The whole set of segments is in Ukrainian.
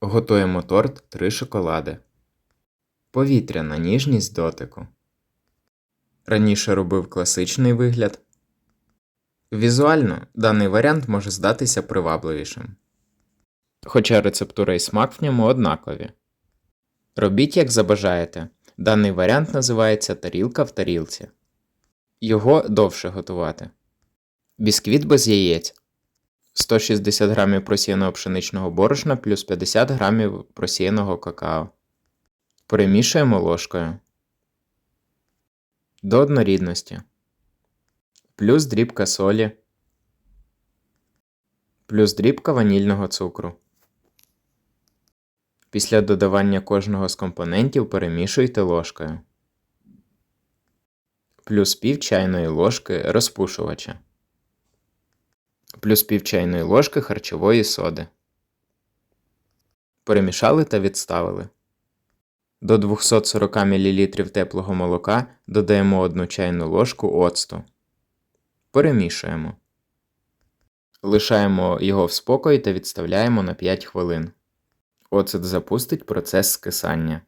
Готуємо торт три шоколади. Повітряна ніжність дотику. Раніше робив класичний вигляд. Візуально даний варіант може здатися привабливішим. Хоча рецептура і смак в ньому однакові. Робіть як забажаєте. Даний варіант називається тарілка в тарілці. Його довше готувати. Бісквіт без яєць. 160 г просіяного пшеничного борошна плюс 50 г просіяного какао. Перемішуємо ложкою. До однорідності. Плюс дрібка солі. Плюс дрібка ванільного цукру. Після додавання кожного з компонентів перемішуйте ложкою. Плюс пів чайної ложки розпушувача. Плюс пів чайної ложки харчової соди. Перемішали та відставили. До 240 мл теплого молока додаємо 1 чайну ложку оцту. Перемішуємо. Лишаємо його в спокої та відставляємо на 5 хвилин. Оцет запустить процес скисання.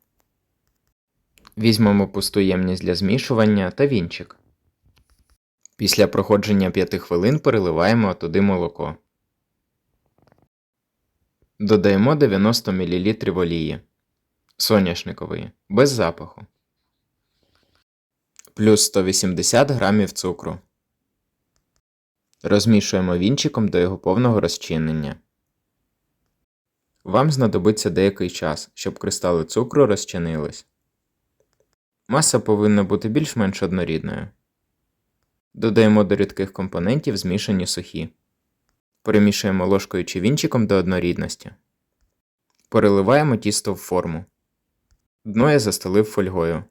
Візьмемо пусту ємність для змішування та вінчик. Після проходження 5 хвилин переливаємо туди молоко. Додаємо 90 мл олії соняшникової без запаху. Плюс 180 г цукру. Розмішуємо вінчиком до його повного розчинення. Вам знадобиться деякий час, щоб кристали цукру розчинились. Маса повинна бути більш-менш однорідною. Додаємо до рідких компонентів змішані сухі. Перемішуємо ложкою чи вінчиком до однорідності. Переливаємо тісто в форму. Дно я застелив фольгою.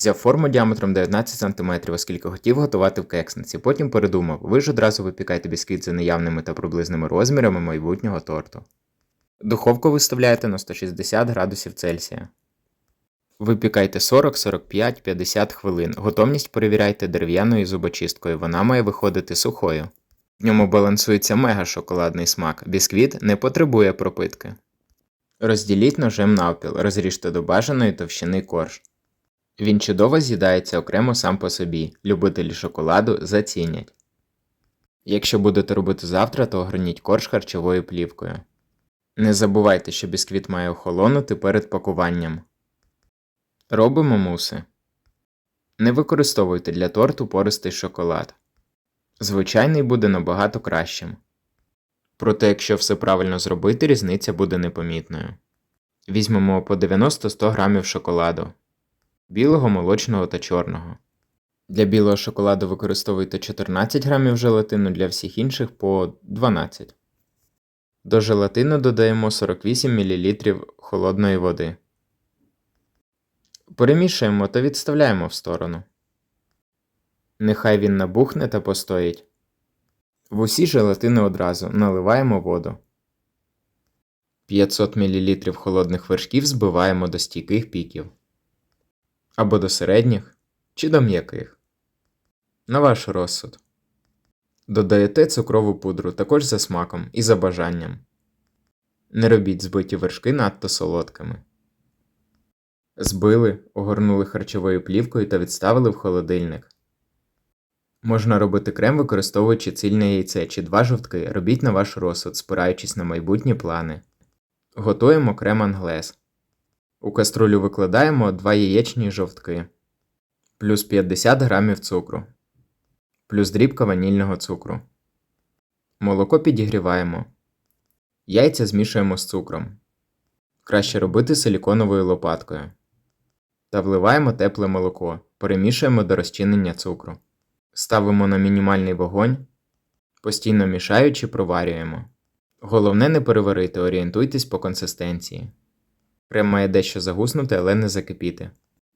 Взяв форму діаметром 19 см, оскільки хотів готувати в кексниці. Потім передумав, ви ж одразу випікайте бісквіт за наявними та приблизними розмірами майбутнього торту. Духовку виставляєте на 160 градусів Цельсія. Випікайте 40, 45, 50 хвилин. Готовність перевіряйте дерев'яною зубочисткою, вона має виходити сухою. В ньому балансується мега шоколадний смак. Бісквіт не потребує пропитки. Розділіть ножем навпіл, розріжте до бажаної товщини корж. Він чудово з'їдається окремо сам по собі, любителі шоколаду зацінять. Якщо будете робити завтра, то огорніть корж харчовою плівкою. Не забувайте, що бісквіт має охолонути перед пакуванням. Робимо муси. Не використовуйте для торту пористий шоколад. Звичайний буде набагато кращим. Проте, якщо все правильно зробити, різниця буде непомітною. Візьмемо по 90-100 г шоколаду білого, молочного та чорного. Для білого шоколаду використовуйте 14 г желатину, для всіх інших по 12 До желатину додаємо 48 мл холодної води. Перемішуємо та відставляємо в сторону. Нехай він набухне та постоїть. В усі желатини одразу наливаємо воду. 500 мл холодних вершків збиваємо до стійких піків. Або до середніх чи до м'яких. На ваш розсуд. Додаєте цукрову пудру також за смаком і за бажанням. Не робіть збиті вершки надто солодкими. Збили, огорнули харчовою плівкою та відставили в холодильник. Можна робити крем, використовуючи цільне яйце чи два жовтки. Робіть на ваш розсуд, спираючись на майбутні плани. Готуємо крем англес. У каструлю викладаємо 2 яєчні жовтки, плюс 50 г цукру, плюс дрібка ванільного цукру. Молоко підігріваємо. Яйця змішуємо з цукром. Краще робити силіконовою лопаткою. Та вливаємо тепле молоко. Перемішуємо до розчинення цукру. Ставимо на мінімальний вогонь, постійно мішаючи, проварюємо. Головне не переварити, орієнтуйтесь по консистенції. Крем має дещо загуснути, але не закипіти.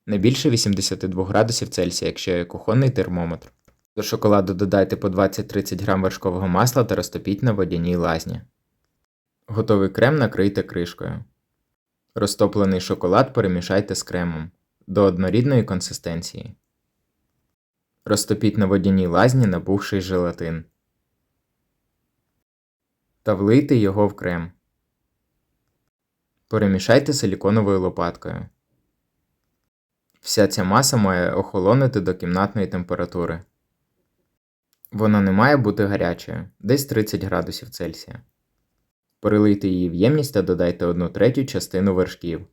Не більше 82 градусів Цельсія, якщо є кухонний термометр. До шоколаду додайте по 20-30 г вершкового масла та розтопіть на водяній лазні. Готовий крем накрийте кришкою. Розтоплений шоколад перемішайте з кремом до однорідної консистенції. Розтопіть на водяній лазні набухший желатин. Та влийте його в крем. Перемішайте силіконовою лопаткою. Вся ця маса має охолонути до кімнатної температури. Вона не має бути гарячою, десь 30 градусів Цельсія. Перелийте її в ємність та додайте 1 третю частину вершків.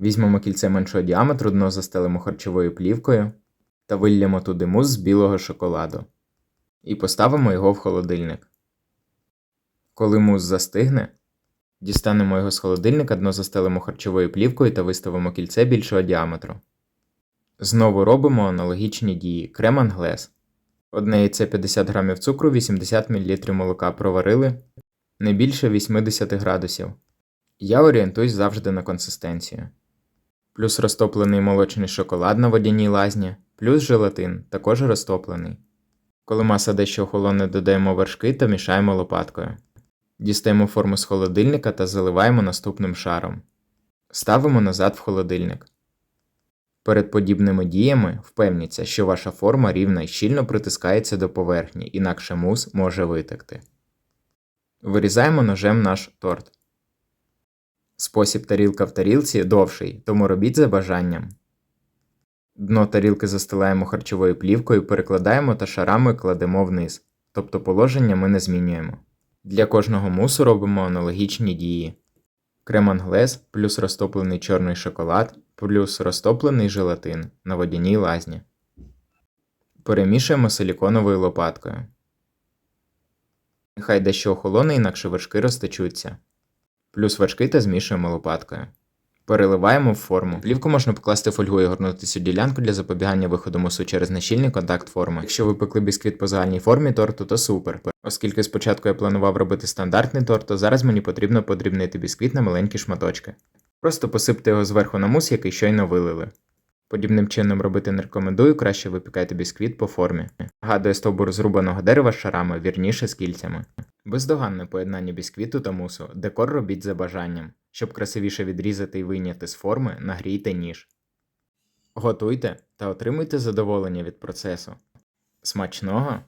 Візьмемо кільце меншого діаметру, дно застелимо харчовою плівкою та виллємо туди мус з білого шоколаду. І поставимо його в холодильник. Коли мус застигне, дістанемо його з холодильника, дно застелимо харчовою плівкою та виставимо кільце більшого діаметру. Знову робимо аналогічні дії. Крем англес. Одне яйце 50 г цукру, 80 мл молока проварили не більше 80 градусів. Я орієнтуюсь завжди на консистенцію. Плюс розтоплений молочний шоколад на водяній лазні, плюс желатин, також розтоплений. Коли маса дещо охолоне, додаємо вершки та мішаємо лопаткою. Дістаємо форму з холодильника та заливаємо наступним шаром. Ставимо назад в холодильник. Перед подібними діями впевніться, що ваша форма рівна і щільно притискається до поверхні, інакше мус може витекти. Вирізаємо ножем наш торт. Спосіб тарілка в тарілці довший, тому робіть за бажанням. Дно тарілки застилаємо харчовою плівкою, перекладаємо та шарами кладемо вниз, тобто положення ми не змінюємо. Для кожного мусу робимо аналогічні дії. Крем англес плюс розтоплений чорний шоколад плюс розтоплений желатин на водяній лазні. Перемішуємо силіконовою лопаткою. Нехай дещо охолоне, інакше вершки розтечуться. Плюс вершки та змішуємо лопаткою. Переливаємо в форму. Плівку можна покласти фольгою і горнути цю ділянку для запобігання виходу мусу через нещільний контакт форми. Якщо ви пекли бісквіт по загальній формі торту, то супер. Оскільки спочатку я планував робити стандартний торт, то зараз мені потрібно подрібнити бісквіт на маленькі шматочки. Просто посипте його зверху на мус, який щойно вилили. Подібним чином робити не рекомендую, краще випікайте бісквіт по формі. Нагадує стовбур зрубаного дерева з шарами, вірніше з кільцями. Бездоганне поєднання бісквіту та мусу. Декор робіть за бажанням. Щоб красивіше відрізати і вийняти з форми, нагрійте ніж. Готуйте та отримуйте задоволення від процесу. Смачного!